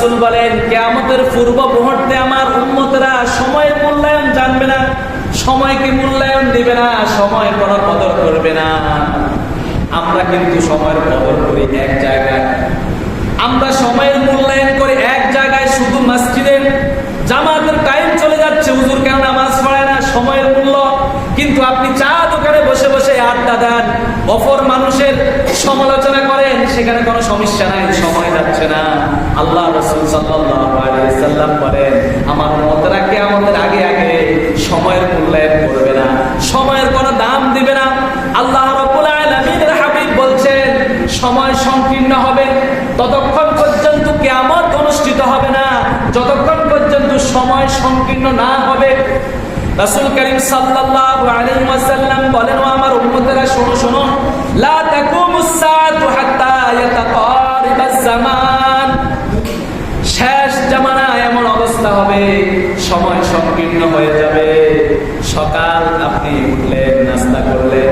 রাসূল বলেন, কিয়ামতের পূর্ব মুহূর্তে আমার উম্মতরা সময়ের মূল্যায়ন জানবে না, সময়কে মূল্যায়ন দিবে না, সময় কোনো কদর করবে না। আমরা কিন্তু সময়ের কদর করি এক জায়গায়। আমরা সময়ের মূল্যায়ন করে এক জায়গায়, শুধু মসজিদে। জামাতের টাইম চলে যাচ্ছে, হুজুর কেন নামাজ পড়ে না? সময়ের মূল্য। কিন্তু আপনি চা দোকানে বসে বসে আড্ডা দেন। অপর মানুষের সমালোচনা সেখানে কোনো সমস্যা নাই, সময় যাচ্ছে না। আল্লাহ রসুল সাল্লাম বলেন, আমার মতরাকে আমাদের আগে আগে সময়ের মূল্যায়ন করবে না। সময়ের কোনো দাম দিবে না। আল্লাহ সময় সংকীর্ণ হবে, ততক্ষণ পর্যন্ত কেমন অনুষ্ঠিত হবে না। যতক্ষণ পর্যন্ত সময় সংকীর্ণ না হবে। রাসূল করিম সাল্লাল্লাহু আলাইহি ওয়াসাল্লাম বলেন আমার উম্মতেরা, শোনো শোনো। লা তাকুমুস অবস্থা হবে, সময় সংকীর্ণ হয়ে যাবে। সকাল আপনি উঠলেন, নাস্তা করলেন,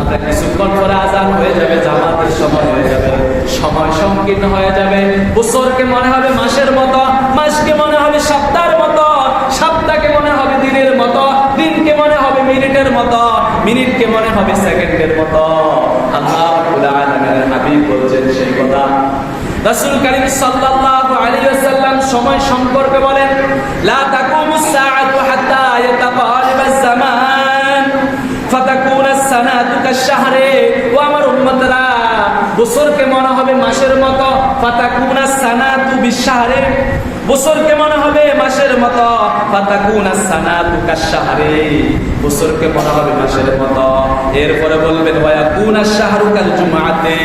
আপনার কিছুক্ষণ পরে আজান হয়ে যাবে, জামাতের সময় হয়ে যাবে, সময় সংকীর্ণ হয়ে যাবে। বছরকে মনে হবে মাসের মতো, মাসকে মনে হবে সপ্তাহের মতো, সপ্তাহকে মনে হবে দিনের মতো, দিনকে মনে হবে মিনিটের মতো, মিনিটকে মনে হবে সেকেন্ডের মতো। আল্লাহ হাবিব বলছেন সেই কথা। রাসূল করিম সাল্লাল্লাহু আলাইহি ওয়াসাল্লাম সময় সম্পর্কে বলেন, লা তাকুমুস সাআতু হাত্তা ইয়াতাকারিবাজ জামান, ফাতাকুনা সানাতু কাশ-শাহরে, ও আমার উম্মতরা, বছরকে মনে হবে মাসের মতো, ফাতাকুনা সানাতু বিশ-শাহরে, বছরকে মনে হবে মাসের মতো মনে হবে মাসের মতো। এরপরে বলবেন ওয়ায়াকুনা শাহরু কাল জুমাতে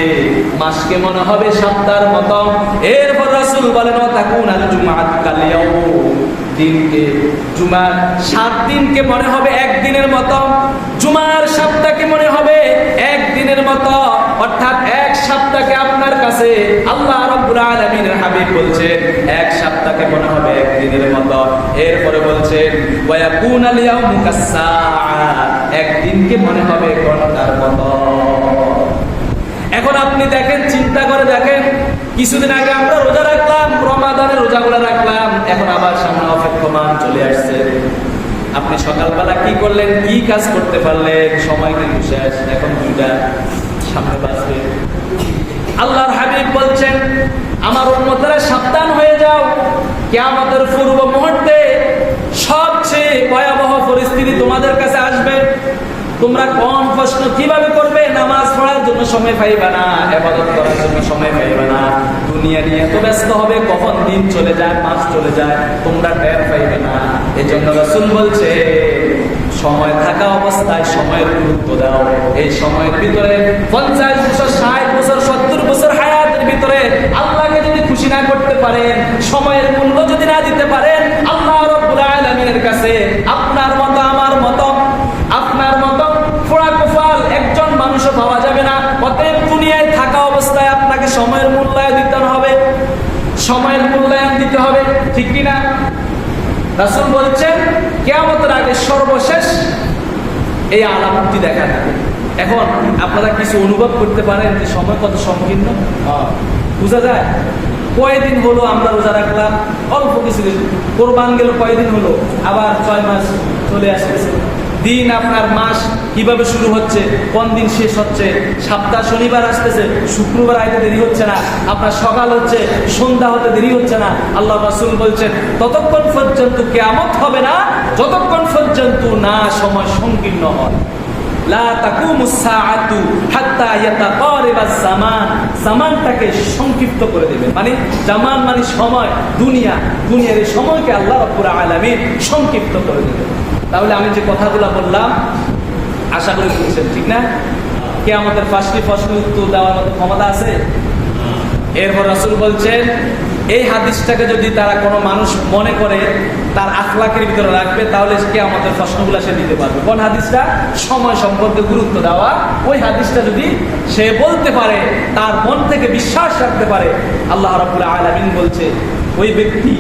মাসকে মনে হবে সপ্তাহের মতো। এরপর রাসূল বলেন, ওয়াতাকুনা জুমাত কাল ইয়াউম। দিনকে, জুমার সাত দিনকে মনে হবে একদিনের মতো। জুমার সপ্তাহকে মনে হবে একদিনের মতো। অর্থাৎ এক সপ্তাহকে আপনার কাছে আল্লাহ রাব্বুল আলামিনের হাবিব বলছেন এক সপ্তাহকে মনে হবে একদিনের মতো। এরপরে বলছেন ওয়ায়াকুনাল ইয়াউমু কাস-সাআ। একদিনকে মনে হবে ঘণ্টার মতো। আপনি দেখেন, চিন্তা করে দেখেন, কিছুদিন আগে আমরা রোজা রাখলাম রমাদানের রোজাগুলো রাখলাম, এখন আবার সামনে অপেক্ষমান চলে আসছে। আপনি সকালবেলা কি করলেন, কি কাজ করতে পারলেন? সময় কিন্তু শেষ এখন দুইটা সামনে বাঁচবে আল্লাহর হাবিব বলছেন, আমার উন্মতরা সাবধান হয়ে যাও। কে আমাদের পূর্ব মুহূর্তে সবচেয়ে ভয়াবহ পরিস্থিতি তোমাদের কাছে আসবে। তোমরা কম প্রশ্ন কীভাবে করবে? পড়ার জন্য সময় পাইবে না এবাদত করার জন্য সময় পাইবে না। দুনিয়া নিয়ে এত ব্যস্ত হবে, কখন দিন চলে যায়, মাস চলে যায়, তোমরা টের পাইবে না। এই জন্য রসুল বলছে, সময় থাকা অবস্থায় সময়ের গুরুত্ব দাও। এই সময়ের ভিতরে পঞ্চাশ বছর, ষাট বছর, সত্তর বছর হায়াতের ভিতরে আল্লাহকে যদি খুশি না করতে পারেন, সময়ের মূল্য যদি না দিতে পারেন আল্লাহ রব্বুল আলামিনের কাছে আপনার মতো আমার মতো আপনার মতো ফোড়া কোফাল একজন মানুষও পাওয়া যাবে না অতএব দুনিয়ায় থাকা অবস্থায় আপনাকে সময়ের মূল্যায়ন দিতে হবে। সময়ের মূল্যায়ন দিতে হবে, ঠিক কিনা? রাসূল বলছেন, কেয়ামতের আগে সর্বশেষ এই দেখা যাবে। এখন আপনারা কিছু অনুভব করতে পারেন যে সময় কত সংকীর্ণ। বোঝা যায়? কয়দিন হলো আমরা রোজা রাখলাম? অল্প কোরবান গেল কয়দিন হলো? আবার ছয় মাস চলে আসতেছে। দিন আপনার মাস কীভাবে শুরু হচ্ছে, কোন দিন শেষ হচ্ছে, সপ্তাহ শনিবার আসতেছে, শুক্রবার আইতে দেরি হচ্ছে না, আপনার সকাল হচ্ছে, সন্ধ্যা হতে দেরি হচ্ছে না, আল্লাহ রাসূল বলছেন, ততক্ষণ পর্যন্ত কেয়ামত হবে না, যতক্ষণ পর্যন্ত না সময় সংকীর্ণ হয়। সংক্ষিপ্ত করে দেবেন। মানে জামান মানে সময়, দুনিয়া। দুনিয়ার সময়কে আল্লাহ রাব্বুল আলামিন সংক্ষিপ্ত করে দেবেন। তাহলে আমি যে কথাগুলো বললাম, আশা করি বুঝছেন ঠিক না? কে আমাদের পাঁচটি প্রশ্ন উত্তর দেওয়ার মতো ক্ষমতা আছে? এরপর রাসূল বলছেন, এই হাদিসটাকে যদি তারা কোনো মানুষ মনে করে, তার আখলাকের ভিতরে রাখবে, তাহলে কে আমাদের প্রশ্নগুলো সে দিতে পারবে। কোন হাদিসটা? সময় সম্পর্কে গুরুত্ব দেওয়া। ওই হাদিসটা যদি সে বলতে পারে, তার মন থেকে বিশ্বাস রাখতে পারে, আল্লাহ রাব্বুল আলামিন বলছে, ওই ব্যক্তি